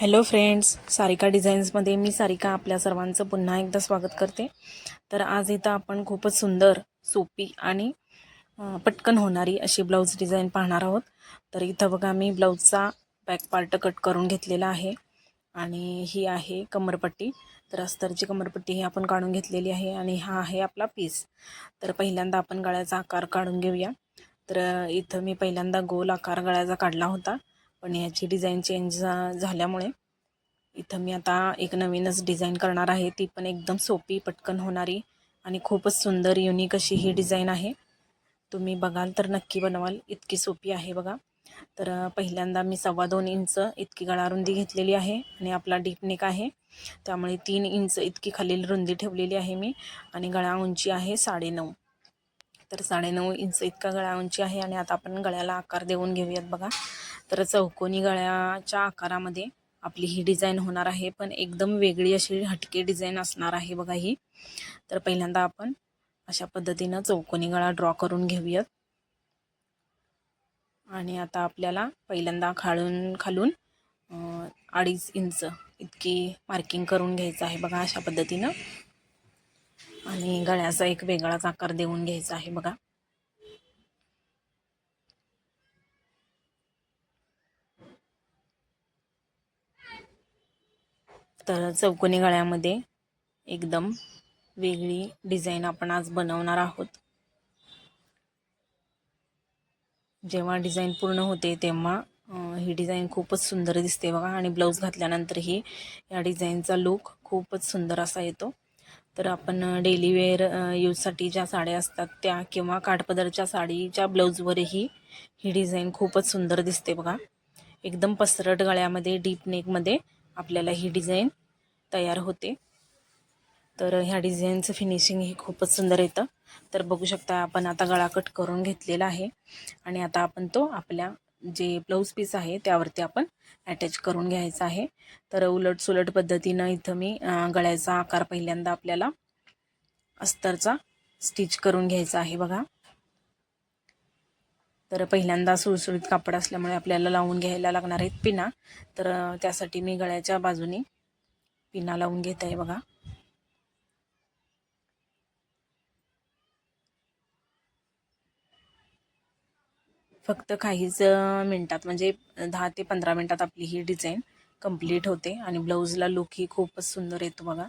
Hello friends Sarika डिझाईन्समध्ये मी सारिका आपल्या सर्वांचं पुन्हा एकदा स्वागत करते. तर आज इथं आपण खूपच सुंदर सोपी आणि पटकन होणारी अशी ब्लाऊज डिझाईन पाहणार आहोत. तर इथं बघा मी ब्लाऊजचा बॅक पार्ट कट करून घेतलेला आहे आणि ही आहे कमरपट्टी. तर अस्तरची कमरपट्टी ही आपण काढून घेतलेली आहे आणि हा आहे आपला पीस तर पहिल्यांदा आपण गळ्याचा आकार काढून घेऊया. तर इथं मी पहिल्यांदा गोल आकार गळ्याचा काढला होता. पण याची डिझाईन चेंज झाल्यामुळे इथं मी आता एक नवीनच डिझाईन करणार आहे. ती पण एकदम सोपी पटकन होणारी आणि खूपच सुंदर युनिक अशी ही डिझाईन आहे. तुम्ही बघाल तर नक्की बनवाल. इतकी सोपी आहे बघा. तर पहिल्यांदा मी सव्वा दोन इंच इतकी गळा रुंदी घेतलेली आहे आणि आपला डीप नेक आहे. त्यामुळे तीन इंच इतकी खालील रुंदी ठेवलेली आहे मी आणि गळा उंची आहे साडेनऊ. तर साडेनऊ इंच इतका गळा उंची आहे आणि आता आपण गळ्याला आकार देऊन घेऊयात बघा. तर चौकोनी गळ्याच्या आकारामध्ये आपली ही डिझाईन होणार आहे. पण एकदम वेगळी अशी हटके डिझाईन असणार आहे बघा ही. तर पहिल्यांदा आपण अशा पद्धतीनं चौकोनी गळा ड्रॉ करून घेऊयात. आणि आता आपल्याला पहिल्यांदा खाळून खालून अडीच इंच इतकी मार्किंग करून घ्यायचं आहे बघा अशा पद्धतीनं. आणि गळ्याचा एक वेगळाच आकार देऊन घ्यायचा आहे बघा. तर चौकोनी गळ्यामध्ये एकदम वेगळी डिझाईन आपण आज बनवणार आहोत. जेव्हा डिझाईन पूर्ण होते तेव्हा ही डिझाईन खूपच सुंदर दिसते बघा आणि ब्लाऊज घातल्यानंतरही या डिझाईनचा लुक खूपच सुंदर असा येतो. तर आपण डेली वेअर यूजसाठी ज्या साड्या असतात त्या किंवा काठपदरच्या साडीच्या ब्लाऊजवरही ही डिझाईन खूपच सुंदर दिसते बघा. एकदम पसरट गळ्यामध्ये डीप नेकमध्ये आपल्याला ही डिझाईन तयार होते. तर ह्या डिझाईनचं फिनिशिंग हे खूपच सुंदर येतं. तर बघू शकता आपण आता गळा कट करून घेतलेला आहे. आणि आता आपण तो आपल्या जे ब्लाऊज पीस आहे त्यावरती आपण अटॅच करून घ्यायचा आहे. तर उलट सुलट पद्धतीनं इथं मी गळ्याचा आकार पहिल्यांदा आपल्याला अस्तरचा स्टिच करून घ्यायचा आहे बघा. तर पहिल्यांदा सुळसुळीत कापड असल्यामुळे आपल्याला लावून घ्यायला लागणार आहेत पिना. तर त्यासाठी मी गळ्याच्या बाजूने पिना लावून घेत आहे बघा. फक्त काहीच मिनटात म्हणजे दहा ते पंधरा मिनटात आपली ही डिझाईन कंप्लीट होते आणि ब्लाऊजला लुकही खूपच सुंदर येतो बघा.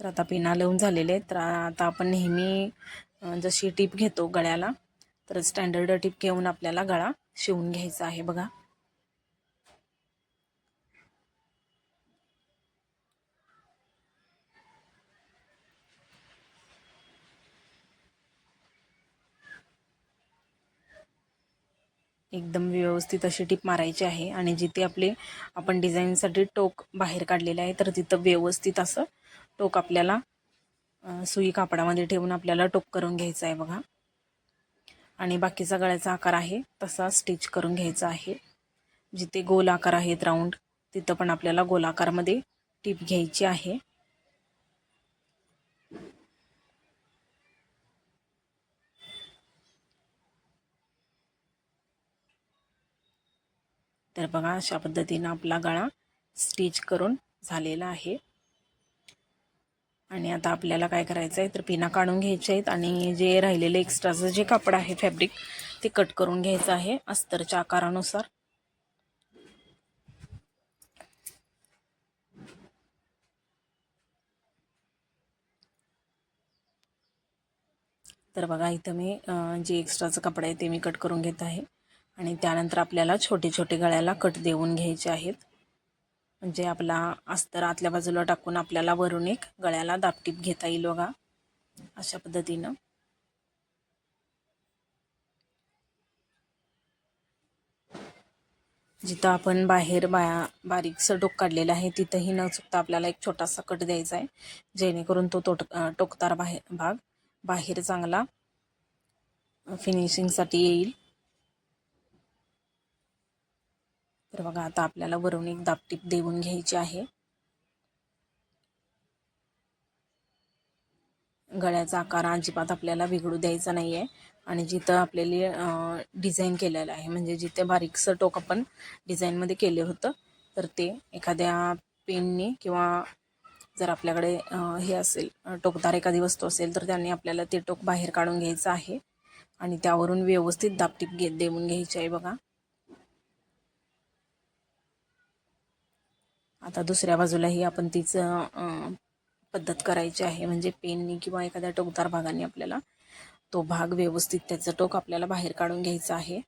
तर आता पिना लावून झालेले आहेत. तर आता आपण नेहमी जशी टीप घेतो गळ्याला तर स्टँडर्ड टिप घेऊन आपल्याला गळा शिवून घ्यायचा आहे बघा. एकदम व्यवस्थित अशी टीप मारायची आहे आणि जिथे आपले आपण डिझाईनसाठी टोक बाहेर काढलेलं आहे तर तिथं व्यवस्थित असं टोक आपल्याला सुई कापडामध्ये ठेवून आपल्याला टोक करून घ्यायचं आहे बघा. आणि बाकीचा गळ्याचा आकार आहे तसा स्टिच करून घ्यायचा आहे. जिथे गोल आकार आहेत राऊंड तिथं पण आपल्याला गोल आकारमध्ये टीप घ्यायची आहे. तर बघा अशा पद्धतीनं आपला गळा स्टिच करून झालेला आहे. आणि आता आपल्याला काय करायचं आहे तर पिना काढून घ्यायचे आहेत आणि जे राहिलेले एक्स्ट्राचं जे कापड आहे फॅब्रिक ते कट करून घ्यायचं आहे अस्तरच्या आकारानुसार. तर बघा इथं मी जे एक्स्ट्राचं कपडा आहे ते मी कट करून घेत आहे. आणि त्यानंतर आपल्याला छोटे छोटे गळ्याला कट देऊन घ्यायचे आहेत. म्हणजे आपला अस्तर आतल्या बाजूला टाकून आपल्याला वरून एक गळ्याला दापटीप घेता येईल बघा. अशा पद्धतीनं. जिथं आपण बाहेर बा बारीकसं टोक काढलेलं आहे तिथंही न चुकता आपल्याला एक छोटासा कट द्यायचा आहे. जेणेकरून तो तोट टोकदार बाहेर भाग बाहेर चांगला फिनिशिंगसाठी येईल. तर बघा आता आपल्याला वरून एक दापटीप देऊन घ्यायची आहे. गळ्याचा आकार अजिबात आपल्याला बिघडू द्यायचा नाही आहे आणि जिथं आपल्याला डिझाईन केलेलं आहे म्हणजे जिथे बारीकसं टोक आपण डिझाईनमध्ये केले होतं तर ते एखाद्या पेनने किंवा जर आपल्याकडे हे असेल टोकदार एखादी वस्तू असेल तर त्यांनी आपल्याला ते टोक बाहेर काढून घ्यायचं आहे. आणि त्यावरून व्यवस्थित दापटीप घे देऊन घ्यायची आहे बघा. आता दुसऱ्या बाजूलाही आपण तीच पद्धत करायची आहे. म्हणजे पेननी किंवा एखाद्या टोकदार भागाने आपल्याला तो भाग व्यवस्थित त्याचं टोक आपल्याला बाहेर काढून घ्यायचं आहे.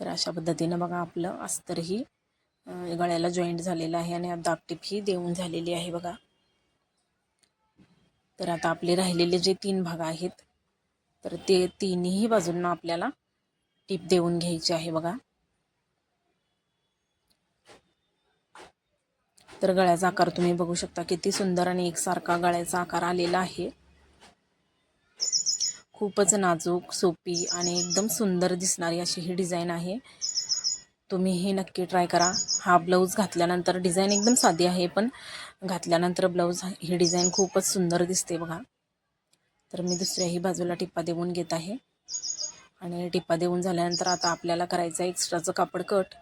तर अशा पद्धतीनं बघा आपलं अस्तरही गळ्याला जॉईंट झालेलं आहे आणि दापटीप ही देऊन झालेली आहे बघा. तर आता आपले राहिलेले जे तीन भाग आहेत तर ते तिन्ही बाजूंना आपल्याला टीप देऊन घ्यायची आहे बघा. तर गळ्याचा आकार तुम्ही बघू शकता किती सुंदर आणि एकसारखा गळ्याचा आकार आलेला आहे. खूपच नाजूक सोपी आणि एकदम सुंदर दिसणारी अशी ही डिझाईन आहे. तुम्ही हे नक्की ट्राय करा. हा ब्लाऊज घातल्यानंतर डिझाईन एकदम साधी आहे पण घातल्यानंतर ब्लाऊज ही डिझाईन खूपच सुंदर दिसते बघा. तर मी दुसऱ्याही बाजूला टिप्पा देऊन घेत आहे. आणि टिप्पा देऊन झाल्यानंतर आता आपल्याला करायचं आहे एक्स्ट्राचं कापड कट.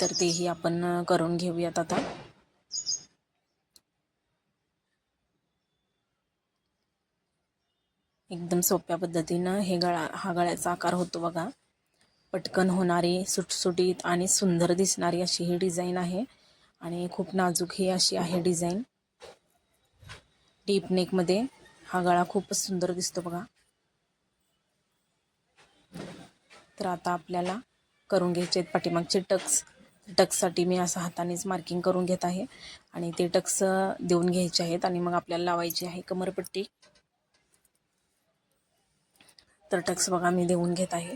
तर तेही आपण करून घेऊयात आता. एकदम सोप्या पद्धतीनं हे गळा हा गळ्याचा आकार होतो बघा. पटकन होणारी सुटसुटीत आणि सुंदर दिसणारी अशी ही डिझाईन आहे. आणि खूप नाजूक ही अशी आहे डिझाईन. डीप नेकमध्ये हा गळा खूपच सुंदर दिसतो बघा. तर आता आपल्याला करून घ्यायचे आहेत पाठीमागचे टक्स. टक्ससाठी मी असं हातानेच मार्किंग करून घेत आहे. आणि ते टक्स देऊन घ्यायचे आहेत आणि मग आपल्याला लावायची आहे कमरपट्टी. तर टक्स बघा मी देऊन घेत आहे.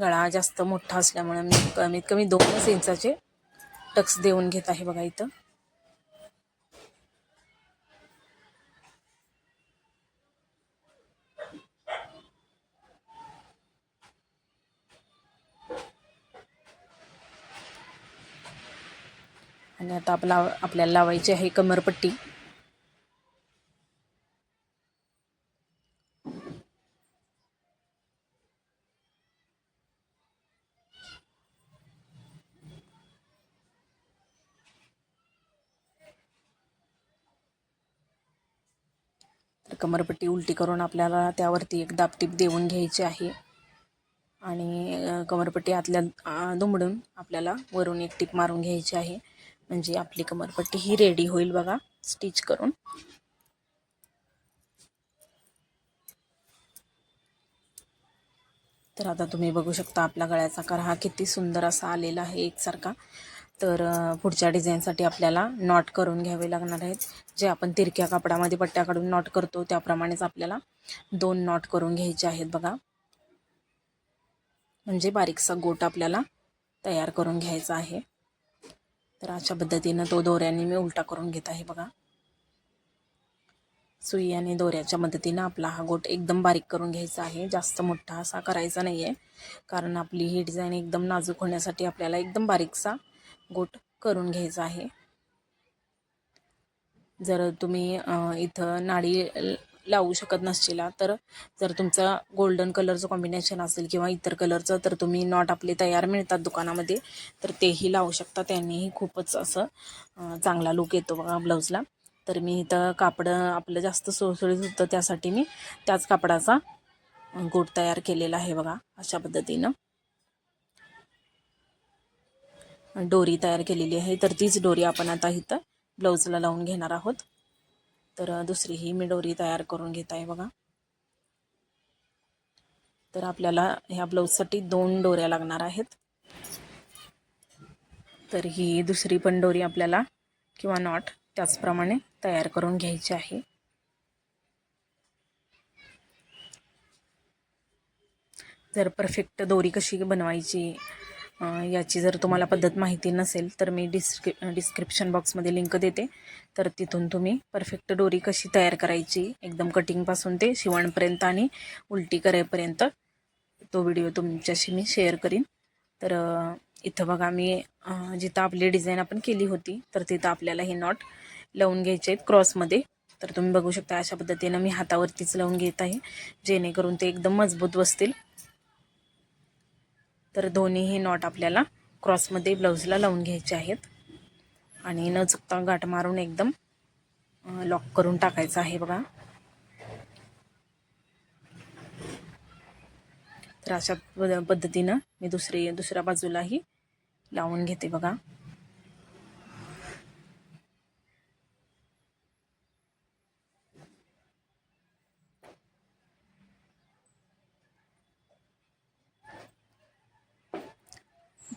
गळा जास्त मोठा असल्यामुळे मी कमीत कमी दोनच इंचाचे टक्स देऊन घेत आहे बघा इथं. आणि आता आपला आपल्याला लावायची आहे कमरपट्टी. तर कमरपट्टी उलटी करून आपल्याला त्यावरती एक दापटीप देऊन घ्यायची आहे. आणि कमरपट्टी आतल्या दुमडून आपल्याला वरून एक टीप मारून घ्यायची आहे. म्हणजे आपली कमरपट्टी ही रेडी होईल बघा. स्टिच करून. तर आता तुम्ही बघू शकता आपला गळ्याचा आकार हा किती सुंदर असा आलेला आहे एकसारखा. तर पुढच्या डिझाईनसाठी आपल्याला नॉट करून घ्यावे लागणार आहेत. जे आपण तिरक्या कापडामध्ये पट्ट्या काढून नॉट करतो त्याप्रमाणेच आपल्याला दोन नॉट करून घ्यायचे आहेत बघा. म्हणजे बारीकसा गोट आपल्याला तयार करून घ्यायचा आहे. तर अशा पद्धतीनं तो दोऱ्याने मी उलटा करून घेत आहे बघा. सुई आणि दोऱ्याच्या मदतीनं आपला हा गोट एकदम बारीक करून घ्यायचा आहे. जास्त मोठा असा करायचा नाही आहे कारण आपली ही डिझाईन एकदम नाजूक होण्यासाठी आपल्याला एकदम बारीकसा गोट करून घ्यायचा आहे. जर तुम्ही इथं नाडी लावू शकत नसशिला तर जर तुमचा गोल्डन कलरचं कॉम्बिनेशन असेल किंवा इतर कलरचं तर तुम्ही नॉट आपले तयार मिळतात दुकानामध्ये तर तेही लावू शकता. त्यांनीही खूपच असं चांगला लुक येतो बघा ब्लाऊजला तर मी इथं कापड आपलं जास्त सुळसुळीत होतं त्यासाठी मी त्याच कापडाचा गोट तयार केलेला आहे बघा अशा पद्धतीनं. डोरी तयार केलेली आहे तर तीच डोरी आपण आता इथं ब्लाऊजला लावून घेणार आहोत. तर दुसरी ही मी डोरी तयार करून घेत आहे बघा. तर आपल्याला ह्या ब्लाऊजसाठी दोन डोऱ्या लागणार आहेत. तर ही दुसरी पण डोरी आपल्याला किंवा नॉट त्याचप्रमाणे तयार करून घ्यायची आहे. जर परफेक्ट दोरी कशी बनवायची याची जर तुम्हाला पद्धत माहिती नसेल तर मी डिस्क्रि डिस्क्रिप्शन बॉक्समध्ये लिंक देते. तर तिथून तुम्ही परफेक्ट दोरी कशी तयार करायची एकदम कटिंगपासून ते शिवणपर्यंत आणि उलटी करेपर्यंत तो व्हिडिओ तुमच्याशी मी शेअर करीन. तर इथं बघा मी जिथं आपली डिझाईन आपण केली होती तर तिथं आपल्याला हे नॉट लावून घ्यायचे आहेत क्रॉसमध्ये तर तुम्ही बघू शकता अशा पद्धतीनं मी हातावरतीच लावून घेत आहे जेणेकरून ते एकदम मजबूत बसतील. तर दोन्हीही नॉट आपल्याला क्रॉसमध्ये ब्लाऊजला लावून घ्यायचे आहेत. आणि न चुकता गाठ मारून एकदम लॉक करून टाकायचं आहे बघा. तर अशा पद- पद्धतीनं मी दुसरी दुसऱ्या बाजूलाही लावून घेते बघा.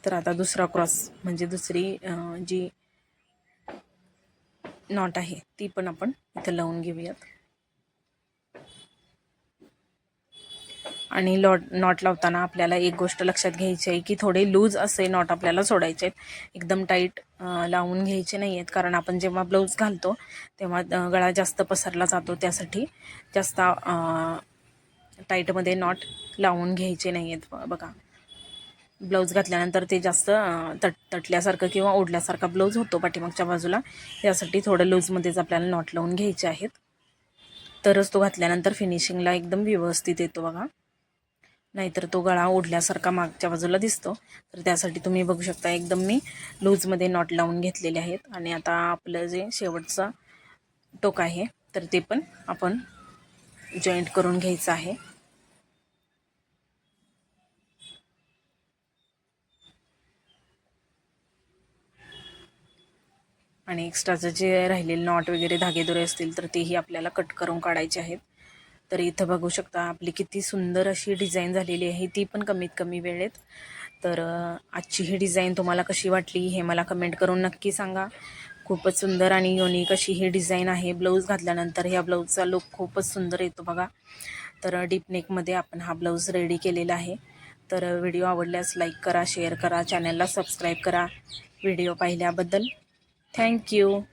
तर आता दुसरा क्रॉस म्हणजे दुसरी जी नॉट आहे ती पण आपण इथं लावून घेऊयात. आणि लॉट नॉट लावताना आपल्याला एक गोष्ट लक्षात घ्यायची आहे की थोडे लूज असे नॉट आपल्याला सोडायचे आहेत. एकदम टाईट लावून घ्यायचे नाही आहेत. कारण आपण जेव्हा ब्लाऊज घालतो तेव्हा गळा जास्त पसरला जातो. त्यासाठी जास्त टाईटमध्ये नॉट लावून घ्यायचे नाही आहेत. बघा. ब्लाऊज घातल्यानंतर ते जास्त तट तटल्यासारखं किंवा ओढल्यासारखा ब्लाऊज होतो पाठीमागच्या बाजूला. यासाठी थोडं लूजमध्येच आपल्याला नॉट लावून घ्यायचे आहेत. तरच तो घातल्यानंतर फिनिशिंगला एकदम व्यवस्थित येतो बघा. नाहीतर तो गळा ओढल्यासारखा मागच्या बाजूला दिसतो. तर त्यासाठी तुम्ही बघू शकता एकदम मी लूजमध्ये नॉट लावून घेतलेले आहेत. आणि आता आपलं जे शेवटचा टोक आहे तर ते पण आपण जॉईंट करून घ्यायचं आहे. आणि एक्स्ट्राचं जे राहिलेले नॉट वगैरे धागेदोरे असतील तर तेही आपल्याला कट करून काढायचे आहेत. तर इथं बघू शकता आपली किती सुंदर अशी डिझाईन झालेली आहे ती पण कमीत कमी वेळेत. तर आजची ही डिझाईन तुम्हाला कशी वाटली हे मला कमेंट करून नक्की सांगा. खूपच सुंदर आणि युनिक अशी ही डिझाईन आहे. ब्लाऊज घातल्यानंतर ह्या ब्लाऊजचा लुक खूपच सुंदर येतो बघा. तर डीप नेकमध्ये आपण हा ब्लाऊज रेडी केलेला आहे. तर व्हिडिओ आवडल्यास लाईक करा शेअर करा चॅनलला सबस्क्राईब करा. व्हिडिओ पाहिल्याबद्दल Thank you.